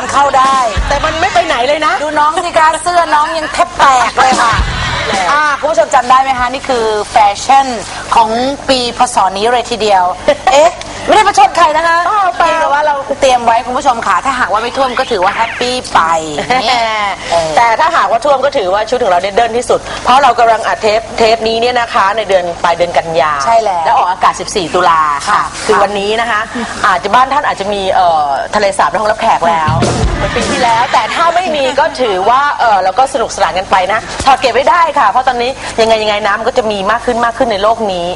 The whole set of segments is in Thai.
กันเข้าได้ แต่มันไม่ไปไหนเลยนะ ดูน้องสิคะเสื้อน้องยังแทบแตกเลยค่ะอ่าคุณผู้ชมจำได้ไหมคะ นี่คือแฟชั่นของปีพศนี้เลยทีเดียว เอ๊ะ ไม่ได้ประชดใครนะคะอ้าวเปล่าเพียงแต่ว่าเราเตรียมไว้คุณผู้ชมค่ะ ถ้าหากว่าไม่ท่วมก็ถือว่าแฮปปี้ไปเนี่ยเออแต่ถ้าหากว่าท่วมก็ถือว่าชุดของเราเด่นๆที่สุด เพราะเรากำลังอัดเทปเทปนี้เนี่ยนะคะ ในเดือนปลายเดือนกันยาใช่แล้วแล้วออกอากาศ 14 ตุลาค่ะค่ะคือวันนี้นะคะ อาจจะบ้านท่านอาจจะมีเอ่อทะเลสาบและห้องรับแขกแล้วเหมือนปีที่แล้ว แต่ถ้าไม่มีก็ถือว่าเออเราก็สนุกสนานกันไปนะถอดเก็บไว้ได้ค่ะ เพราะตอนนี้ยังไงยังไงน้ำก็จะมีมากขึ้นมากขึ้นในโลกนี้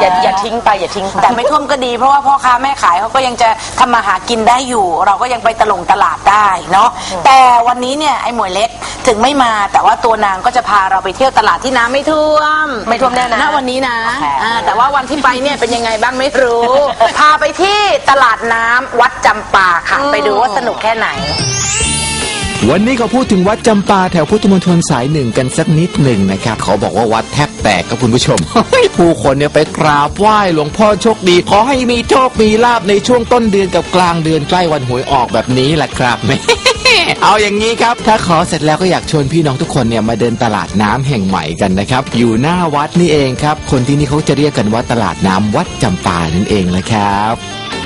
อย่าอย่าทิ้งไปอย่าทิ้งไปแต่ไม่ท่วมก็ดีเพราะว่าพ่อค้าแม่ขายเขาก็ยังจะทำมาหากินได้อยู่ เราก็ยังไปตลงตลาดได้เนาะแต่วันนี้เนี่ยไอ้หมวยเล็กถึงไม่มาแต่ว่าตัวนางก็จะพาเราไปเที่ยวตลาดที่น้ำไม่ท่วมไม่ท่วมแน่นะณวันนี้นะโอเคอ่าแต่ว่าวันที่ไปเนี่ยเป็นยังไงบ้างไม่รู้ พาไปที่ตลาดน้ำวัดจำปาค่ะ ไปดูว่าสนุกแค่ไหน วันนี้เขาพูดถึงวัดจำปาแถวพุทธมณฑลสายหนึ่งกันสักนิดหนึ่งนะครับเขาบอกว่าวัดแทบแตกครับคุณผู้ชม ผู้คนเนี่ยไปกราบไหว้หลวงพ่อโชคดี ขอให้มีโชคมีลาบในช่วงต้นเดือนกับกลางเดือนใกล้วันหวยออกแบบนี้แหละครับไม่เอาอย่างนี้ครับ ถ้าขอเสร็จแล้วก็อยากชวนพี่น้องทุกคนเนี่ยมาเดินตลาดน้ำแห่งใหม่กันนะครับ อยู่หน้าวัดนี่เองครับ คนที่นี่เขาจะเรียกกันว่าตลาดน้ำวัดจำปานั่นเองแหละครับ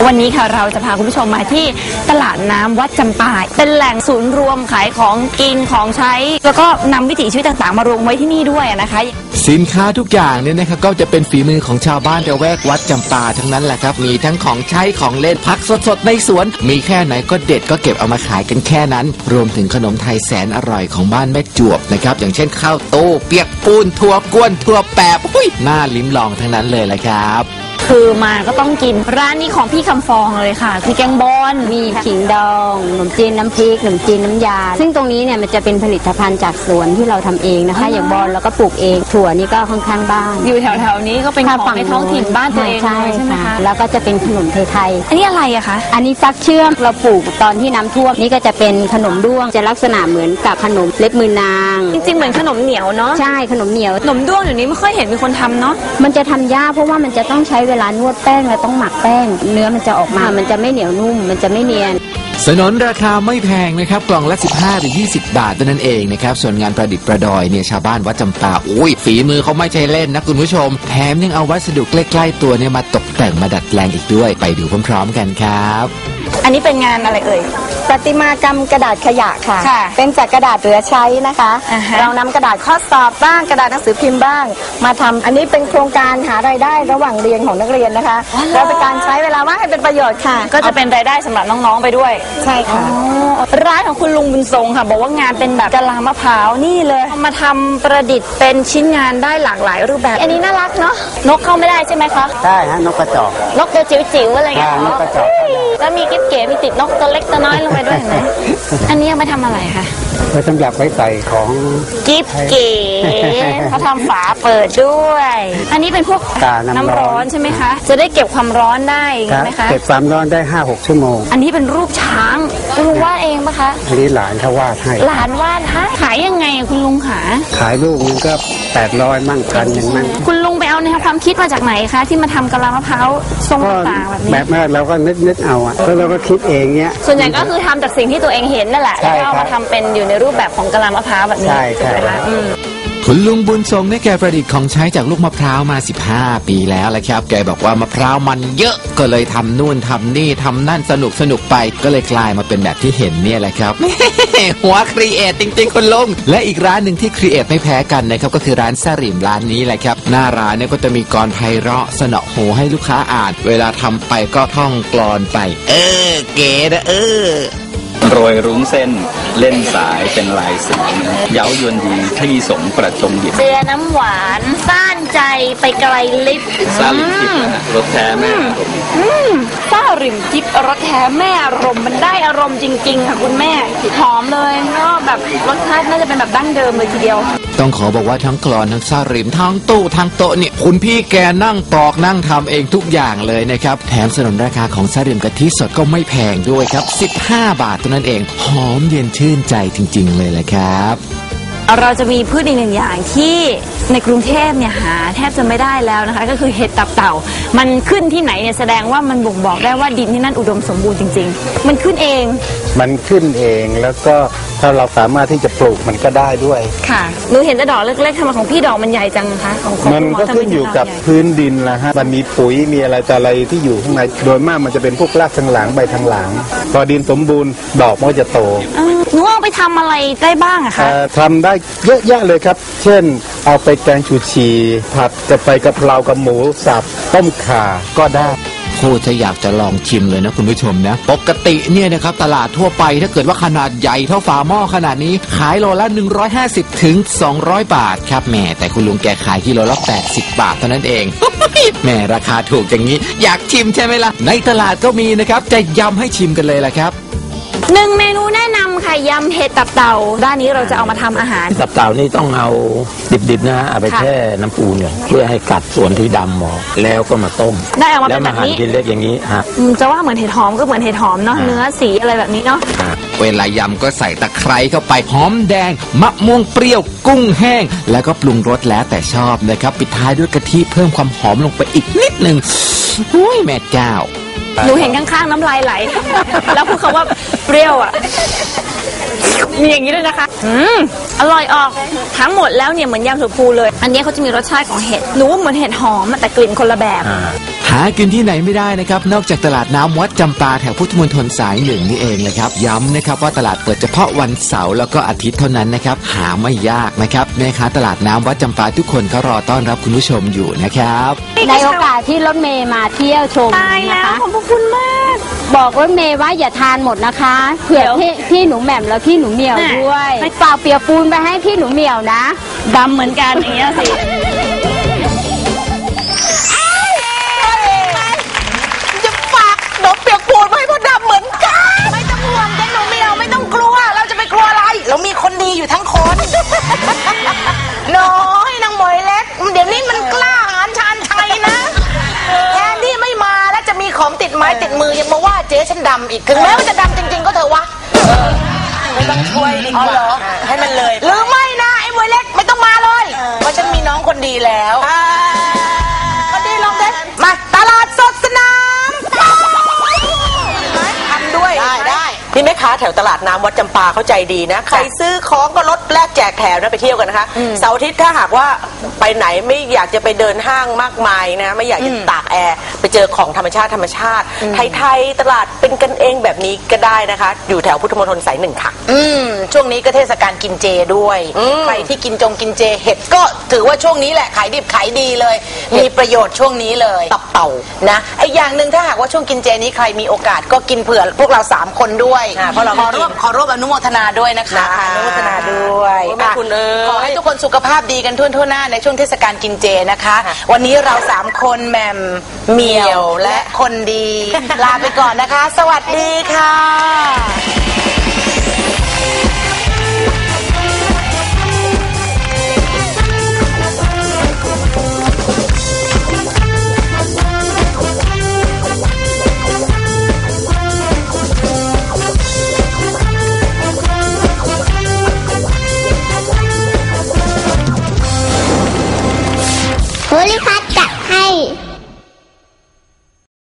วันนี้ค่ะเราจะพาคุณผู้ชมมาที่ตลาดน้ำวัดจำปาเป็นแหล่งศูนย์รวมขายของกินของใช้ แล้วก็นำวิถีชีวิตต่างๆ มารวมไว้ที่นี่ด้วยนะคะ สินค้าทุกอย่างเนี่ยนะครับก็จะเป็นฝีมือของชาวบ้านระแวกวัดจำปาทั้งนั้นแหละครับ มีทั้งของใช้ของเล่นพักสดๆในสวน มีแค่ไหนก็เด็ดก็เก็บเอามาขายกันแค่นั้น รวมถึงขนมไทยแสนอร่อยของบ้านแม่จวบนะครับอย่างเช่นข้าวโต้เปียกปูนถั่วกวนถั่วแปบอุ้ยน่าลิ้มลองทั้งนั้นเลยแหละครับ คือมาก็ต้องกินร้านนี้ของพี่คำฟองเลยค่ะ คือแกงบอนมีขิงดองขนมจีนน้ำพริกขนมจีนน้ำยา ซึ่งตรงนี้เนี่ยมันจะเป็นผลิตภัณฑ์จากสวนที่เราทำเองนะคะ อย่างบอลเราก็ปลูกเองถั่วนี่ก็ค่อนข้างบ้านอยู่แถวๆนี้ก็เป็นของในท้องถิ่นบ้านตัวเองเลยใช่ไหมคะแล้วก็จะเป็นขนมไทยอันนี้อะไรอะคะๆอันนี้ฟักเชื่อมเราปลูกตอนที่น้ำท่วมนี่ก็จะเป็นขนมด้วงจะลักษณะเหมือนกับขนมเล็บมือนาง จริงๆเหมือนขนมเหนียวเนาะใช่ขนมเหนียวขนมด้วงเดี๋ยวนี้ไม่ค่อยเห็นมีคนทำเนาะมันจะทำยากเพราะว่ามันจะต้องใช้เวลานวดแป้งเราต้องหมักแป้ง เนื้อมันจะออกมา มันจะไม่เหนียวนุ่ม มันจะไม่เนียนสนนราคาไม่แพงนะครับ กล่องละ 15 หรือ 20 บาทเท่านั้นเองนะครับ ส่วนงานประดิษฐ์ประดอยเนี่ยชาวบ้านวัดจำปาอุ้ยฝีมือเขาไม่ใช่เล่นนะคุณผู้ชม แถมยังเอาวัสดุใกล้ ๆ ตัวเนี่ยมาตกแต่งมาดัดแปลงอีกด้วย ไปดูพร้อมๆกันครับ อันนี้เป็นงานอะไรเอ่ย ประติมากรรมกระดาษขยะค่ะ ค่ะเป็นจากกระดาษเหลือใช้นะคะ อ่าฮะ เรานำกระดาษข้อสอบบ้างกระดาษหนังสือพิมพ์บ้าง มาทำอันนี้เป็นโครงการหารายได้ระหว่างเรียนของนักเรียนนะคะแล้วเป็นการใช้เวลาว่างให้เป็นประโยชน์ค่ะก็จะเป็นรายได้สำหรับน้องๆไปด้วยใช่ค่ะ ร้านของคุณลุงบุญทรงค่ะ บอกว่างานเป็นแบบกะลามะพร้าวนี่เลยเอามาทำประดิษฐ์เป็นชิ้นงานได้หลากหลายรูปแบบ อันนี้น่ารักเนาะนกเข้าไม่ได้ใช่ไหมคะ ได้ฮะนกกระจอกนกตัวจิ๋วๆอะไรเงี้ยอ่านกกระจอกแล้วมีกิ๊บเก๋มีติดนกตัวเล็กตัวน้อยลงไปด้วยเห็นไหมอันนี้เอามาทำอะไรคะ ไว้สำหรับไว้ใส่ของกิ๊บเก๋เขาทำฝาเปิดด้วย อันนี้เป็นพวกกาน้ำร้อนน้ำร้อนใช่ไหมคะ จะได้เก็บความร้อนได้ครัไหมคะ เก็บความร้อนได้ 5-6 ชั่วโมง อันนี้เป็นรูปช้างคุณลุงวาดเองปะคะอันนี้หลานเขาวาดให้ หลานวาดฮะขายยังไงอะคุณลุงขาขายลูกนึงก็ 800 มั่งพันหนึ่งมั่งคุณลุงไปเอาแนวความคิดมาจากไหนคะที่มาทำกะลามะพร้าวทรงก็ต่างๆแบบแบนี้บว่าเราก็นึกนึกเอาอะแล้วเราก็คิดเองเนี้ยส่วนใหญ่ก็คือทำจากสิ่งที่ตัวเองเห็นนั่นแหละใช่แล้วก็เอาครัมาบทำเป็นอยู่ในรูปแบบของกะลามะพร้าวแบบนี้ใช่ใช่ไหมคะอืม คุณลุงบุญทรงเนี่ยแกประดิษฐ์ของใช้จากลูกมะพร้าวมา 15 ปีแล้วแหละครับ แกบอกว่ามะพร้าวมันเยอะก็เลยทำนู่นทำนี่ทำนั่นสนุกสนุกไป ก็เลยกลายมาเป็นแบบที่เห็นเนี่ยแหละครับ หัวครีเอทจริง ๆ คุณลุง และอีกร้านหนึ่งที่ครีเอทไม่แพ้กันนะครับก็คือร้านสริมร้านนี้แหละครับ หน้าร้านเนี่ยก็จะมีกรไพเราะสนอหูให้ลูกค้าอ่าน เวลาทำไปก็ท่องกลอนไป เออ เก๋นะเออ โรยรุ้งเส้นเล่นสายเป็นลายสีเย้ายวนดีที่สงประจงหยิบเสือน้ำหวานซ่านใจไปไกลลิฟซาลิมทิพย์นะฮะรถแท้แม่ผมซ่าริมจิบรสแท้แม่อารมณ์มันได้อารมณ์จริง ๆ ค่ะคุณแม่หอมเลยก็แบบรสชาติน่าจะเป็นแบบดั้งเดิมเลยทีเดียว ต้องขอบอกว่าทั้งกรอนทั้งซาริมทั้งตู้ทั้งโต๊ะเนี่ยคุณพี่แกนั่งตอกนั่งทำเองทุกอย่างเลยนะครับ แถมสนนราคาของซาริมกะทิสดก็ไม่แพงด้วยครับ 15 บาทเท่านั้นเอง หอมเย็นชื่นใจจริง ๆ เลยแหละครับเราจะมีพืชอีกหนึ่งอย่างที่ในกรุงเทพเนี่ยหาแทบจะไม่ได้แล้วนะคะ ก็คือเห็ดตับเต่า มันขึ้นที่ไหนเนี่ยแสดงว่ามันบ่งบอกได้ว่าดินที่นั่นอุดมสมบูรณ์จริง ๆ มันขึ้นเอง มันขึ้นเองแล้วก็ ถ้าเราสามารถที่จะปลูกมันก็ได้ด้วย ค่ะหนูเห็นแต่ดอกเล็กๆทำไมของพี่ดอกมันใหญ่จังคะของของมันคุณหมก็ทำไขึ้นอยู่กับดใหญ่ พื้นดินแหละฮะมันมีปุ๋ยมีอะไรแต่อะไรที่อยู่ข้างในโดยมากมันจะเป็นพวกรากทางหลังใบทางหลัง พอดินสมบูรณ์ดอกมันก็จะโต เออหนูเอาไปทำอะไรได้บ้างอะคะ เอ่อทำได้เยอะแยะเลยครับ เช่น เอาไปแกงชูชี ผัดจะไปกะเพรากับหมูสับต้มข่าก็ได้โคตรจะอยากจะลองชิมเลยนะคุณผู้ชมนะ ปกติเนี่ยนะครับตลาดทั่วไปถ้าเกิดว่าขนาดใหญ่เท่าฝาหม้อขนาดนี้ ขายโลละ 150ถึง200 บาทครับแม่แต่คุณลุงแกขายกิโลละ 80 บาทเท่านั้นเองแม่ราคาถูกอย่างนี้ อยากชิมใช่ไหมล่ะ ในตลาดก็มีนะครับจะยำให้ชิมกันเลยล่ะครับ หนึ่งเมนูแนะนำค่ะยำเห็ดตับเต่าด้านนี้เราจะเอามาทำอาหาร ตับเต่านี่ต้องเอาดิบๆนะฮะเอาไปค่ะแช่น้ำปูเนี่ยเพื่อให้กัดส่วนที่ดำออกแล้วก็มาต้ม ได้ออกมาแล้เป็วนแบมาบหั่นนี้ชิ้นเล็กอย่างนี้ฮะ อืมจะว่าเหมือนเห็ดหอมก็เหมือนเห็ดหอมเนาะอ่า เนื้อสีอะไรแบบนี้เนาะ เวลายำก็ใส่ตะไคร้เข้าไปหอมแดง มะม่วงเปรี้ยว กุ้งแห้ง แล้วก็ปรุงรสแล้วแต่ชอบนะครับ ปิดท้ายด้วยกะทิเพิ่มความหอมลงไปอีกนิดหนึ่งอุ้ยแม่เจ้า หนูเห็นข้างๆน้ำลายไหล แล้วพูดคำว่าเปรี้ยวอะ มีอย่างนี้ด้วยนะคะ อืม อร่อยออก ทั้งหมดแล้วเนี่ยเหมือนยำถั่วพูเลย อันนี้เขาจะมีรสชาติของเห็ดหนูว่าเหมือนเห็ดหอมอะแต่กลิ่นคนละแบบ หากินที่ไหนไม่ได้นะครับ นอกจากตลาดน้ำวัดจำปาแถวพุทธมณฑลสายหนึ่งนี่เองนะครับ ย้ำนะครับว่าตลาดเปิดเฉพาะวันเสาร์แล้วก็อาทิตย์เท่านั้นนะครับ หาไม่ยากนะครับแม่ค้าตลาดน้ำวัดจำปาทุกคนก็รอต้อนรับคุณผู้ชมอยู่นะครับ ในโอกาสที่รถเมย์มาเที่ยวชมตายนะแล้ว คะ ขอบพระคุณมาก บอกรถเมย์ว่าอย่าทานหมดนะคะเผื่อเดี๋ยวพี่พี่หนูแหม่มแล้วพี่หนูเหมียวแม่ด้วยไม่ฝากเปียกปูนไปให้พี่หนูเหมียวนะดำเหมือนกันอย่างเงี้ยสิจะฝากหนมเปียกปูนมาให้พ่อดำำอีกถึงแม้ว่าจะดำจริง ๆ ก็เถอะวะ ไม่ต้องช่วยดีกอ๋อเหรว่าอให้มันเลย หรือ แม่ค้าแถวตลาดน้ำวัดจำปาเข้าใจดีนะ ใครซื้อของก็ลดแลกแจกแถมนะไปเที่ยวกันนะคะ เสาร์อาทิตย์ถ้าหากว่าไปไหนไม่อยากจะไปเดินห้างมากมายนะ ไม่อยากจะตากแอร์ ไปเจอของธรรมชาติธรรมชาติ ไทยๆตลาดเป็นกันเองแบบนี้ก็ได้นะคะ อยู่แถวพุทธมณฑลสายหนึ่งค่ะ อืมช่วงนี้ก็เทศกาลกินเจด้วย อืม ใครที่กินจงกินเจเห็ดก็ถือว่าช่วงนี้แหละขายดิบขายดีเลย มีประโยชน์ช่วงนี้เลยตับเต่า นะไออย่างหนึ่งถ้าหากว่าช่วงกินเจนี้ใครมีโอกาสก็กินเผื่อพวกเราสามคนด้วย อ่าเพราะเราขอร่วมขอร่วมอนุโมทนาด้วยนะคะนะคะอนุโมทนาด้วยโอ้ยแม่คุณเอ้ยขอให้ทุกคนสุขภาพดีกันทั่วทั่วหน้าในช่วงเทศกาลกินเจนะคะค่ะวันนี้เราสามคนแหมมเหมียวและคนดี ลาไปก่อนนะคะ สวัสดีค่ะ